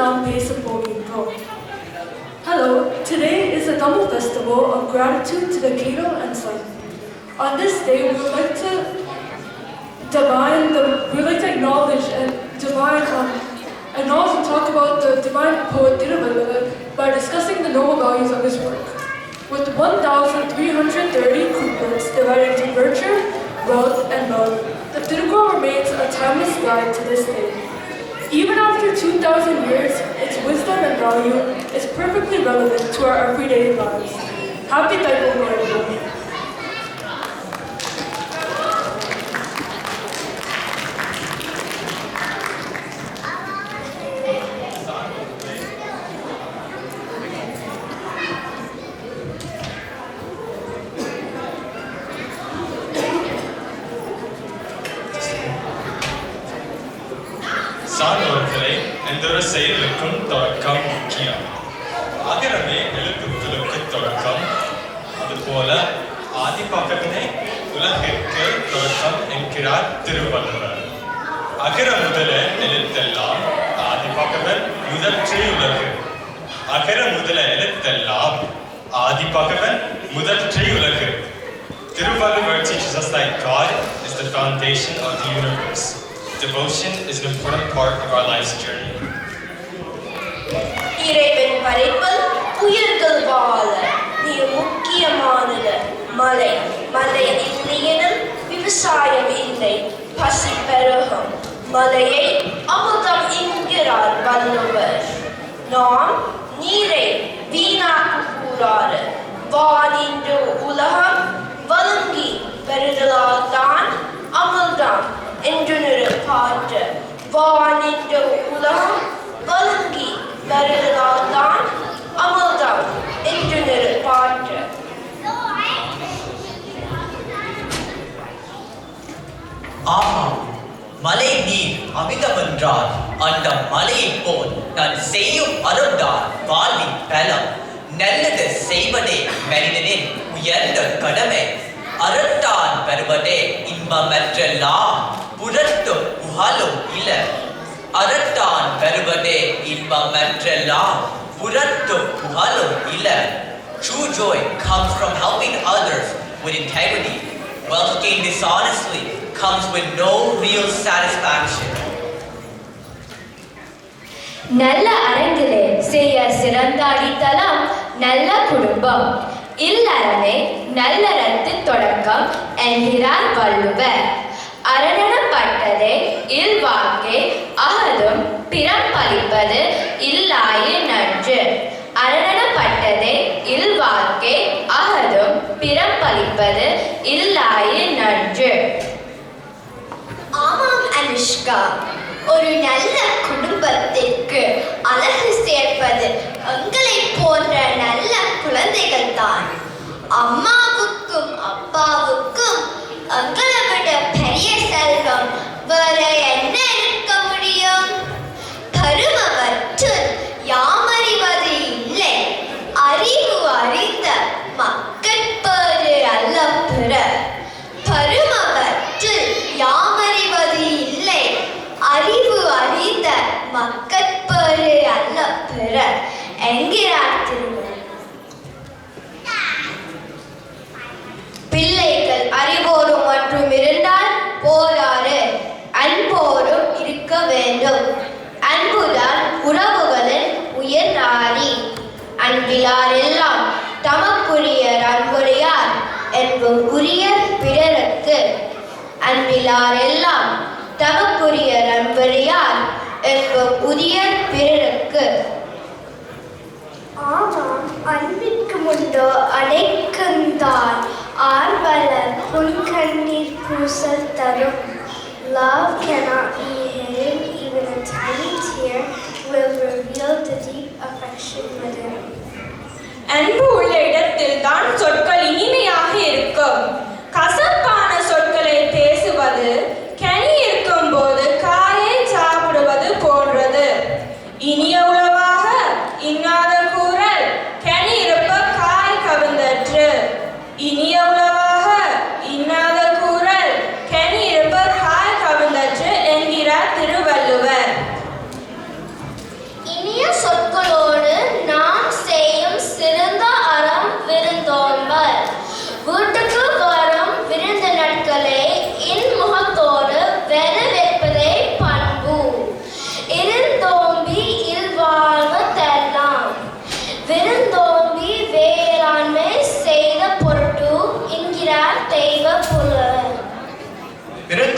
நாம் பேச போகின்றோம் Hello, today is the Tamil festival of gratitude to the Credo and Sun. On this day, we would like to divine the we would like to acknowledge and divine um, acknowledge and talk about the divine poet Tiruvalluvar by discussing the noble values of his work. With 1,330 couplets divided into virtue, wealth, and love, the Tirukkural remains a timeless guide to this day. Even after 2,000 years, its wisdom and value is perfectly relevant to our everyday lives. Happy Thaipuram, everyone. சான்றோர்களை எந்தொரு செயலுக்கும் தொடக்கம் முக்கியம். அகரமே எழுத்துக்களுக்கு தொடக்கம். அதுபோல ஆதிபகவனே உலகிற்கு தொடக்கம் என்கிறார் திருவள்ளுவர். அகர முதல எழுத்தெல்லாம் ஆதிபகவன் முதற்றே உலகு அகர முதல எழுத்தெல்லாம் ஆதிபகவன் முதற்றே உலகு Thiruvalluvar teaches us that God is the foundation of the universe. Devotion is an important part of our life's journey. இறைவன் படைப்பல் உயிர்கள் வாழ மிக முக்கியமானது. மழை மழை இல்லையெனில் விவசாயம் இல்லை பசி பெருகும். மழையை அமுதம் என்கிறார் வள்ளுவர். நாம் நீரை வீணாக்க கூடாது. வானின்று உலகம் வழங்கி பெறுதலால் தான் அமுதம் என்று பாட்டு வானின்று உலகம் வழங்கி வருவதால் தான் அமுதம் என்று பாட்டு ஆமாம் மலை அமிதமென்றார் அந்த மலையைப் போல் நான் செய்யும் அருள்தான் வாழ்வின் பலம் நல்லது செய்வதே மனிதனின் உயர்ந்த கடமை அருட்டான் பெறுவதே இன்பமற்றெல்லாம் புரட்டும் புகழும் இல அருட்டான் பெறுவதே இன்பமற்றெல்லாம் புரட்டும் புகழும் இல True joy comes from helping others with integrity. Wealth gained dishonestly comes with no real satisfaction. நல்ல அரங்கிலே செய்ய சிறந்த அடித்தளம் நல்ல குடும்பம். இல்லறமே ரத்து தொடக்கம் என்கிறார் வள்ளுவர். அரணப்பட்டதே இல்வாக்கே அகதும் பிறம் பழிப்பது இல்லாயே நன்று. அரணப்பட்டதே இல்வாக்கே அகதும் பிறம் பழிப்பது இல்லாயே நன்று. ஆமாம் அனுஷ்கா. ஒரு நல்ல குடும்பத்திற்கு அழகு சேர்ப்பது எங்களை போன்ற நல்ல குழந்தைகள் தான் அம்மா பிற என்கிறார் திருவள்ளுவர் பிள்ளைகள் அறிவோரும் மற்றும் இருந்தால் போராறு அன்போரும் இருக்க வேண்டும். அன்புதான் உறவுகளின் உயர் நாடி அன்பிலார் எல்லாம் தமக்குரிய அன்புடையார் என்பும் உரிய பிறருக்கு. அன்பிலார் எல்லாம் தமக்குரிய அன்புடையார் என்பும் உரிய பிறருக்கு. ஆமாம் அன்பிற்கு முண்டோ அடைக்கந்தான் ஆர்வலர் உன் கண்ணீர் பூசல் தரும் Love cannot be hidden, even a tiny tear will reveal the deep affection within. அன்பு உள்ள இடத்தில் தான் சொற்கள் இனிமையாக இருக்கும்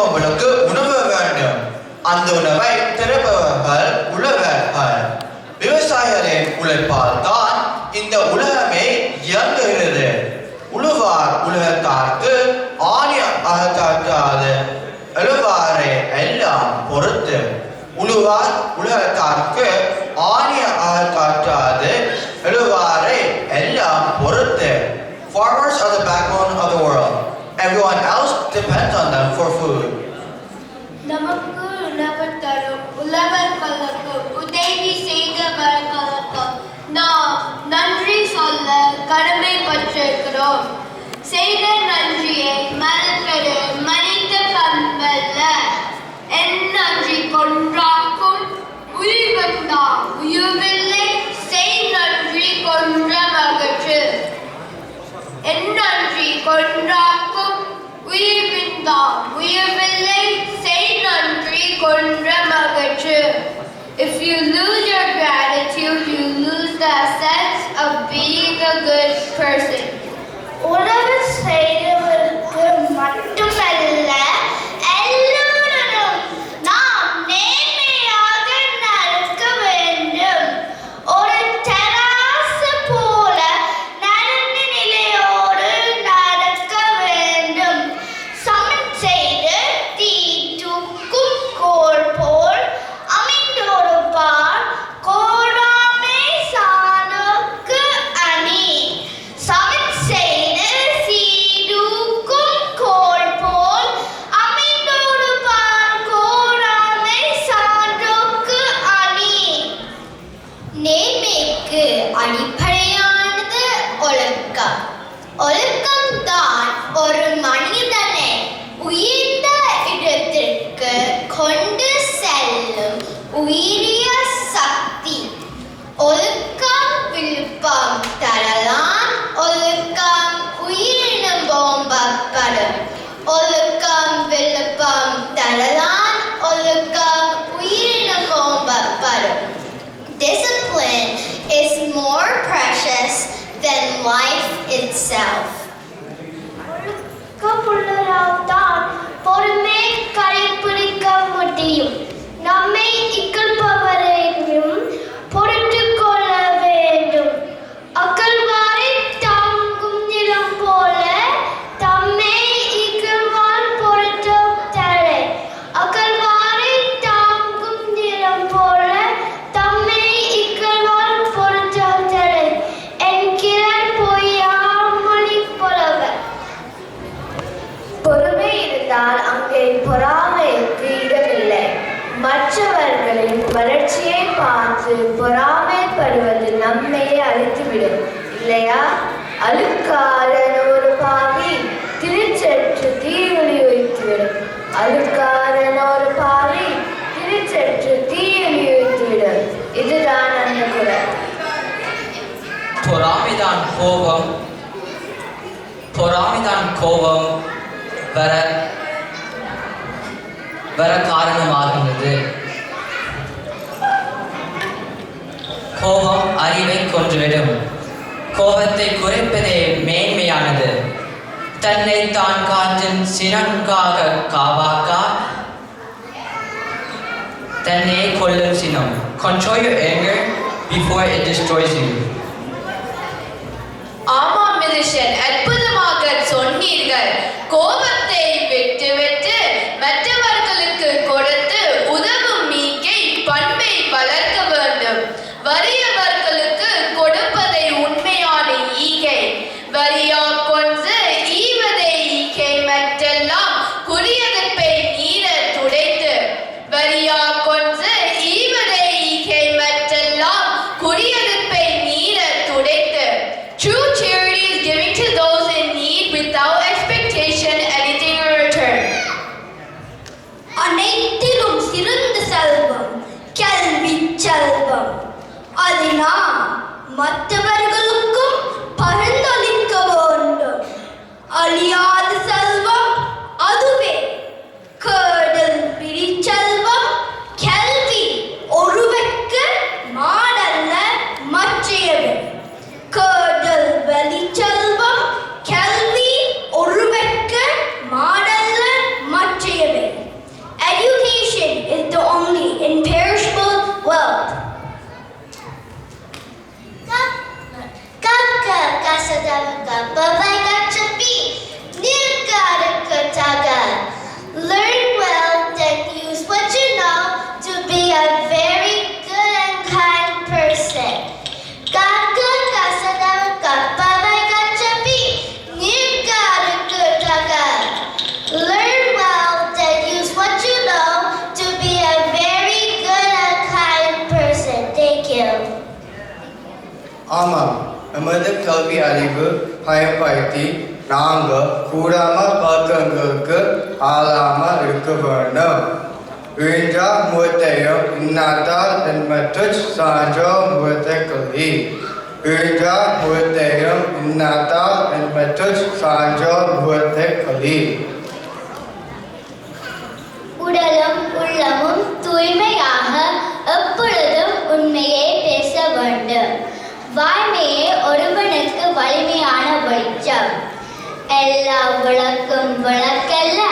இருக்கிறவங்களுக்கு உணவு வேண்டும். அந்த உணவை திறப்பவர்கள் உழவர்கள். விவசாயிகளின் உழைப்பால் தான் இந்த உலகமே இயங்குகிறது. உழுவார் உலகத்தார்க்கு ஆணி அகத்தாக்காது எழுவாரை எல்லாம் பொறுத்து. உழுவார் உலகத்தார்க்கு ஆணி அகத்தாக்காது எழுவாரை எல்லாம் பொறுத்து. Farmers are the backbone of the world. Everyone else depends on them for food. If you lose your gratitude, you lose the sense of being a good person. உணவு செய்தவருக்கு மட்டுமல்ல government பார்த்து பொறாமைப்படுவது நம்மையே அழித்துவிடும். இல்லையா? அழுக்காரன் ஒரு பாவி திருச்சற்று தீயொலி வைத்துவிடும் அழுக்காரன் ஒரு பாவி திருச்சற்று தீயொலி வைத்துவிடும் இதுதான் அந்த குரல் பொறாமைதான் கோபம். பொறாமைதான் கோபம் வர வர காரணமாகின்றது. கோபம் அறிவை கொன்றுவிடும். கோபத்தை குறைப்பதே மேன்மையானது. தன்னை தான் காற்றின் சினங்காக காவாக்கா தன்னை கொள்ளும் சினம். Control your anger before it destroys you. ஆமாம் மிதிஷன் அற்புதமாக சொன்னீர்கள். கோபம் கல்வி அறிவு பயன்படுத்தி நாங்கள் கூடாம பழக்கங்களுக்கு ஆளாம இருக்க வேண்டும். வீண்டா முகத்தையும் இன்னாத்தால் என்பற்று சான்றோ முகத்தை கல்வி. வீண்டா முகத்தையும் இன்னாத்தால் என்பற்று சான்றோ முகத்தை கல்வி. உடலும் உள்ளமும் தூய்மையாக எப்பொழுதும் உண்மையை பேச வேண்டும். வாய்மையே ஒருவனுக்கு வலிமையான வெளிச்சம். எல்லா விளக்கும் விளக்கல்ல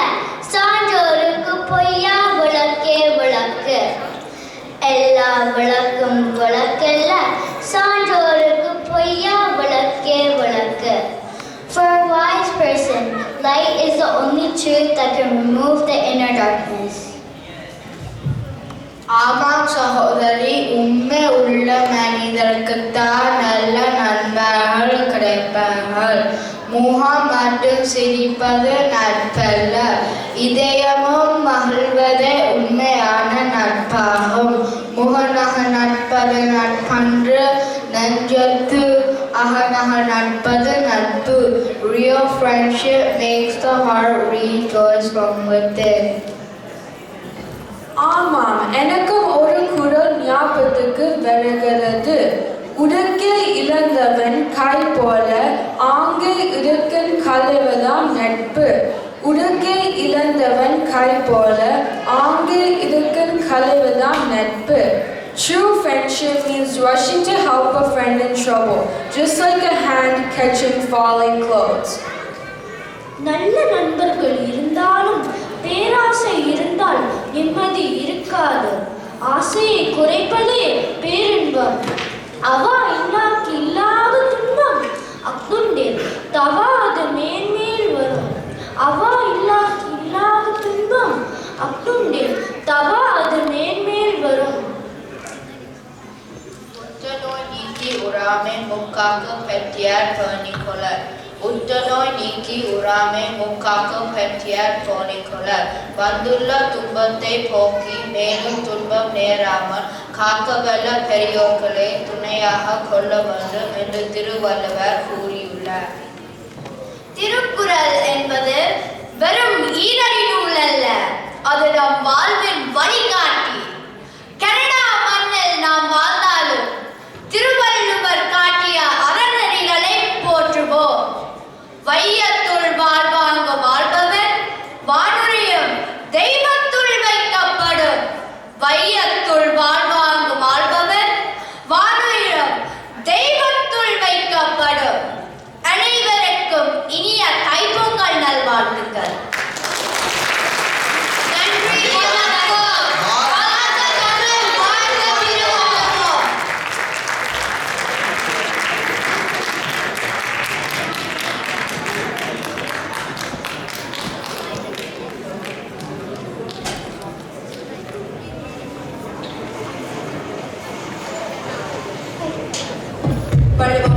சான்றோருக்கு பொய்யா விளக்கே விளக்கு. எல்லா விளக்கும் விளக்கல்ல சான்றோருக்கு பொய்யா விளக்கே விளக்கு. For a wise person, light is the only truth that can remove the inner darkness. ஆமாம் சகோதரி உண்மை உள்ள மனிதருக்குத்தான் நல்ல நண்பர்கள் கிடைப்பார்கள். முகம் மட்டும் சிரிப்பது நட்பல்ல. இதயமும் மகிழ்வதே உண்மையான நட்பாகும். முகநக நட்பது நட்பன்று நெஞ்சத்து அகநக நட்பது நட்பு. Real friendship makes the heart rejoice from within. ஆமாம் எனக்கும் ஒரு குரல் ஞாபகத்துக்கு வருகிறது உடற்கை இழந்தவன் கை போல ஆங்கே இருக்கன் கலவதாம் நட்பு. உடற்கை இழந்தவன் கை போல ஆங்கே இருக்கன் கலவதாம் நட்பு. True friendship means rushing to help a friend in trouble, just like a hand catching falling clothes. நல்ல நண்பர்கள் இருந்தாலும் பேராசை இருந்தால் நிம்மதி இருக்காது. ஆசையை குறைப்பதே பேரின்பம். அவா இன்னாக்கு இல்லாத துன்பம். அக்குண்டே தவா அது மேன்மேல் வரும். அவா இல்லாக்கு இல்லாத துன்பம். அக்குண்டே தவா அது மேன்மேல் வரும். உற்றநோய் நீக்கி உறாமை முக்காக்கு பெற்றியார் பேணிக்கொளர் உற்றநோய் நீக்கி உறாமை முக்காக்க பெற்றியார் பேணிக்கொளர் வந்துள்ள துன்பத்தை போக்கி மேலும் துன்பம் நேராமல் காக்கவல்ல பெரியோர்களை துணையாக கொள்ள வேண்டும் என்று திருவள்ளுவர் கூறியுள்ளார். திருக்குறள் என்பது